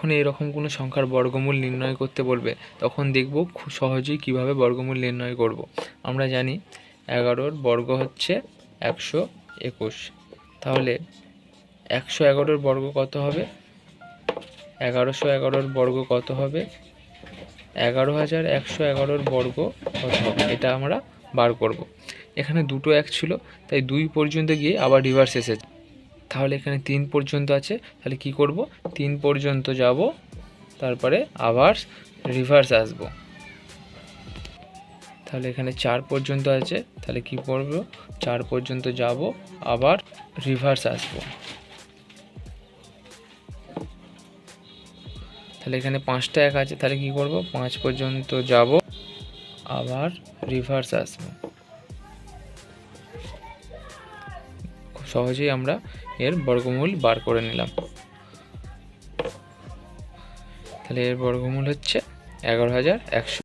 যখন এরকম কোনো সংখ্যার বর্গমূল নির্ণয় করতে বলবে, তখন দেখব খুব সহজেই কীভাবে বর্গমূল নির্ণয় করব। আমরা জানি এগারোর বর্গ হচ্ছে একশো একুশ। তাহলে একশো এগারোর বর্গ কত হবে? এগারোশো এগারোর বর্গ কত হবে? এগারো হাজার একশো এগারোর বর্গ কত হবে? এটা আমরা বার করব। এখানে দুটো এক ছিল, তাই দুই পর্যন্ত গিয়ে আবার রিভার্স এসেছে। তাহলে এখানে তিন পর্যন্ত আছে, তাহলে কি করব? তিন পর্যন্ত যাব, তারপরে আবার রিভার্স আসব। তাহলে এখানে চার পর্যন্ত আছে, তাহলে কি করব? চার পর্যন্ত যাব, আবার রিভার্স আসব। তাহলে এখানে পাঁচটা এক আছে, তাহলে কি করব? পাঁচ পর্যন্ত যাব, আবার রিভার্স আসব। সহজেই আমরা এর বর্গমূল বার করে নিলাম। তাহলে এর বর্গমূল হচ্ছে এগারো হাজার একশো